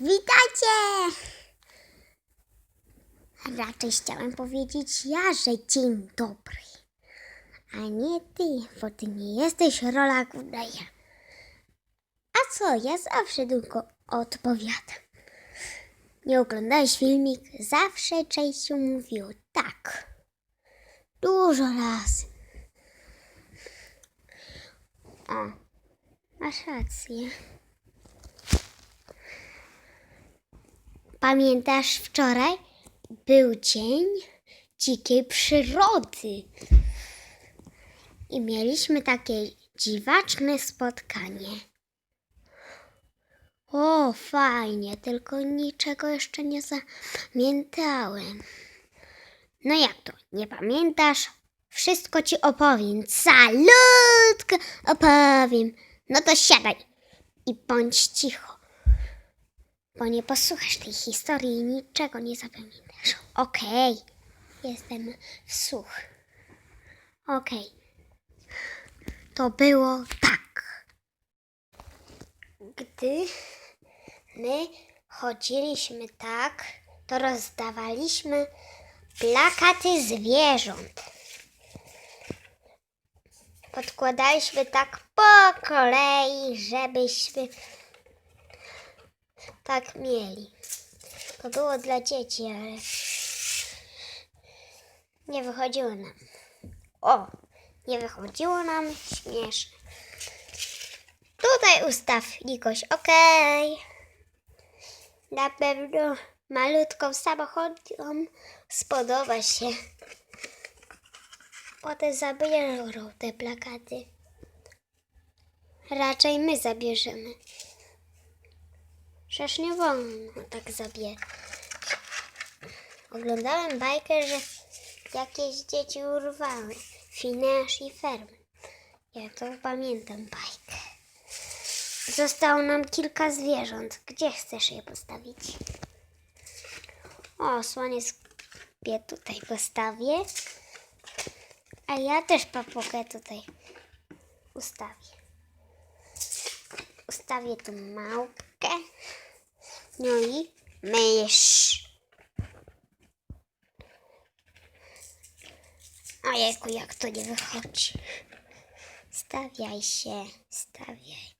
Witajcie! Raczej chciałem powiedzieć ja, że dzień dobry. A nie ty, bo ty nie jesteś rolak udaje. A co, ja zawsze tylko odpowiadam. Nie oglądałeś filmik? Zawsze Czesiu mówił tak. Dużo razy. O, masz rację. Pamiętasz wczoraj? Był dzień dzikiej przyrody. I mieliśmy takie dziwaczne spotkanie. O, fajnie, tylko niczego jeszcze nie zapamiętałem. No jak to? Nie pamiętasz? Wszystko ci opowiem. Salutko opowiem. No to siadaj i bądź cicho bo nie posłuchasz tej historii i niczego nie zapamiętasz. Okej, jestem w słuch. Okej. To było tak. Gdy my chodziliśmy tak, to rozdawaliśmy plakaty zwierząt. Podkładaliśmy tak po kolei, żebyśmy tak mieli. To było dla dzieci, ale nie wychodziło nam. O, nie wychodziło nam śmieszne. Tutaj ustaw Nikoś, okej. Na pewno malutką samochodom spodoba się. Potem zabierą te plakaty. Raczej my zabierzemy. Przecież nie wolno tak zabierać. Oglądałem bajkę, że jakieś dzieci urwały Finasz i Ferm. Ja to pamiętam bajkę. Zostało nam kilka zwierząt. Gdzie chcesz je postawić? O, słoniec je tutaj postawię. A ja też papugę tutaj ustawię. Ustawię tu małpkę. No i mysz. Ojejku, jak to nie wychodzi. Stawiaj się, stawiaj.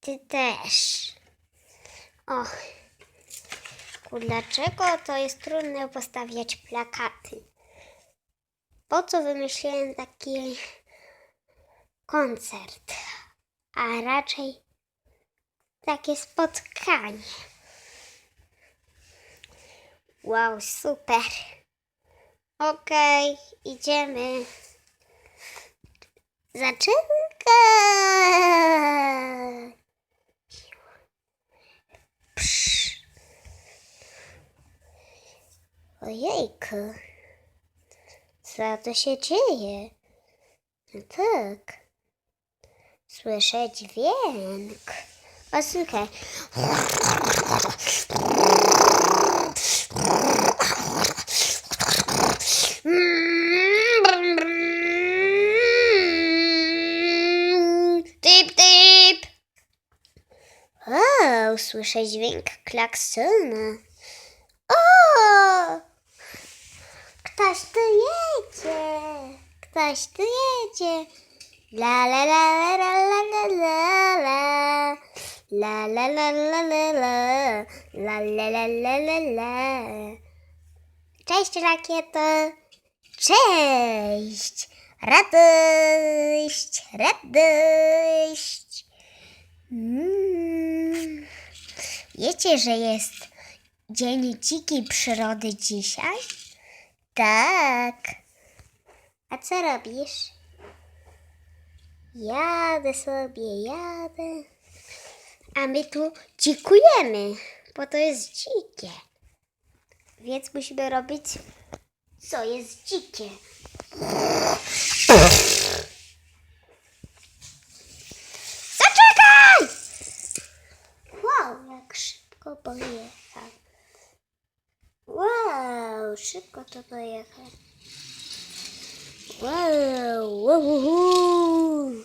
Ty też. O, ku, dlaczego to jest trudno postawiać plakaty? Po co wymyśliłem taki koncert? A raczej takie spotkanie. Wow, super. Okej, idziemy. Zaczynka. Psz. Ojejku. Co to się dzieje? No tak. Słyszę dźwięk. O, słuchaj. Słyszę dźwięk klaksona. O! Ktoś tu jedzie. Ktoś tu jedzie. La la la la la la la la. La la la la la la. La la la la la la. Cześć rakieto. Cześć. Radość. Radość. Mm. Wiecie, że jest Dzień Dzikiej Przyrody dzisiaj? Tak. A co robisz? Jadę sobie, jadę. A my tu dzikujemy, bo to jest dzikie. Więc musimy robić, co jest dzikie. Zaczekaj! Wow, jak szybko pojechał. Wow, szybko to pojechał. Wow, wow, wow, wow.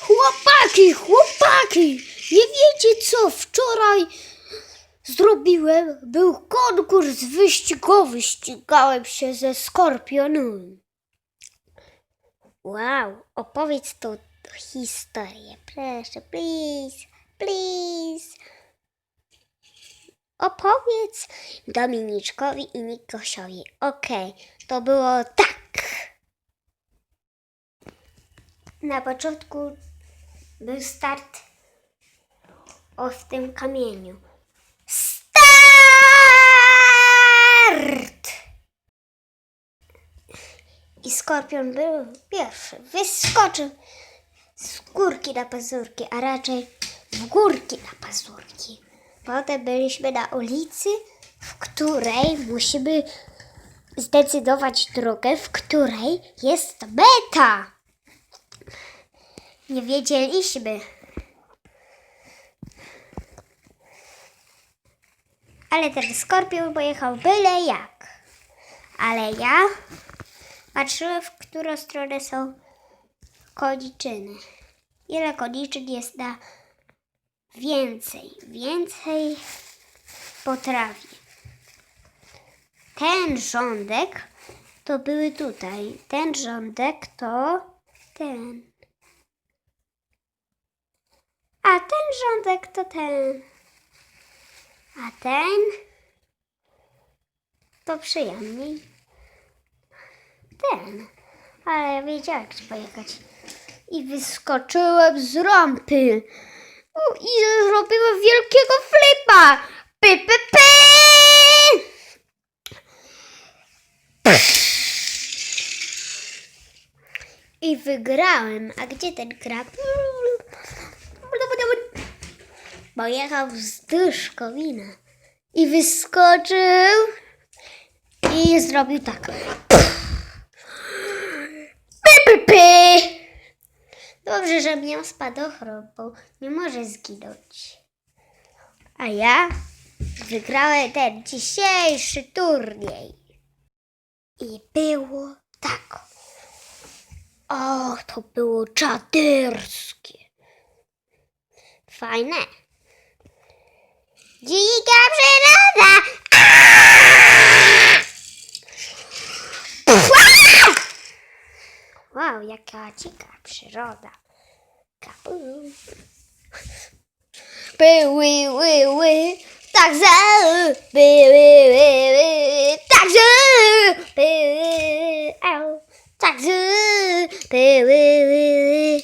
Chłopaki, chłopaki! Nie wiecie co wczoraj zrobiłem? Był konkurs wyścigowy. Ścigałem się ze skorpionem. Wow, opowiedz tą historię. Proszę, please, please. Opowiedz Dominiczkowi i Nikosiowi. Okej, to było tak. Na początku był start o w tym kamieniu. Start! I skorpion był pierwszy. Wyskoczył z górki na pazurki, a raczej w górki na pazurki. Potem byliśmy na ulicy, w której musimy zdecydować drogę, w której jest meta. Nie wiedzieliśmy. Ale ten skorpion pojechał byle jak. Ale ja patrzyłem, w którą stronę są koniczyny. Ile koniczyn jest na więcej? Więcej potrafi. Ten rządek to były tutaj. Ten rządek to ten. A ten rządek to ten. A ten to przyjemniej ten. Ale ja wiedziałam, gdzie pojechać. I wyskoczyłem z rampy. I zrobiłem wielkiego flipa. Py, py, py! I wygrałem. A gdzie ten krab? Pojechał wzdłuż kowina. I wyskoczył. I zrobił tak. Py, py. Dobrze, że miał spadochron, bo nie może zginąć. A ja wygrałem ten dzisiejszy turniej. I było tak. O, to było czaderskie. Fajne. Dzika przyroda! Wow, jaka dzika przyroda. Kapu. Były, były, ły, ły, tak za, były, au, tak za, były, ły, ły.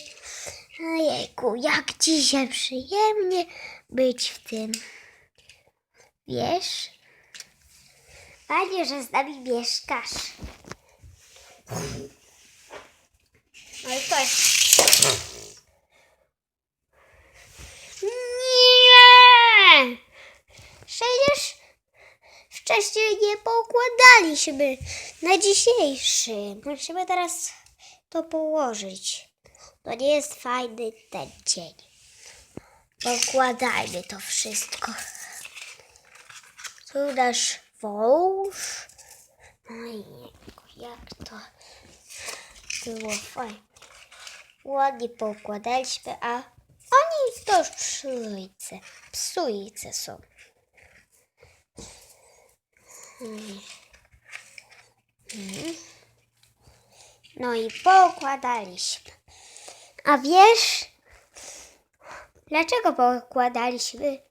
Ojejku, jak dzisiaj przyjemnie być w tym. Wiesz? Fajnie, że z nami mieszkasz. Ale to jest... Nie! Przecież wcześniej nie poukładaliśmy na dzisiejszy. Musimy teraz to położyć. To nie jest fajny ten dzień. Pokładajmy to wszystko. Tu nasz wąż. Ojejku, jak to było fajnie. Ładnie poukładaliśmy, a oni to już psujce. Psujce są. No i poukładaliśmy. A wiesz, dlaczego poukładaliśmy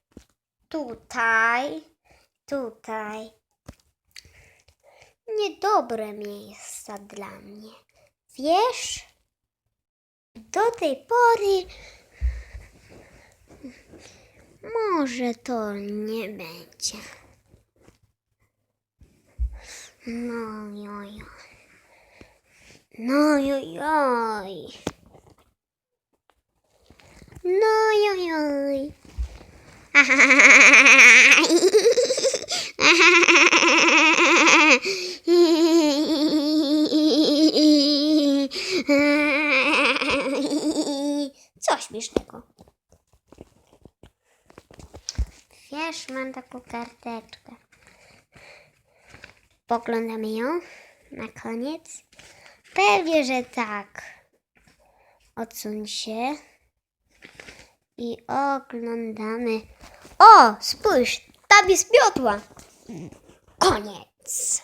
tutaj, tutaj? Niedobre miejsca dla mnie. Wiesz? Do tej pory może to nie będzie. No joj. No joj. No joj. joj. Śmiesznego? Wiesz, mam taką karteczkę. Poglądamy ją na koniec. Pewnie, że tak. Odsuń się. i oglądamy. O, spójrz, tam jest miotła. Koniec.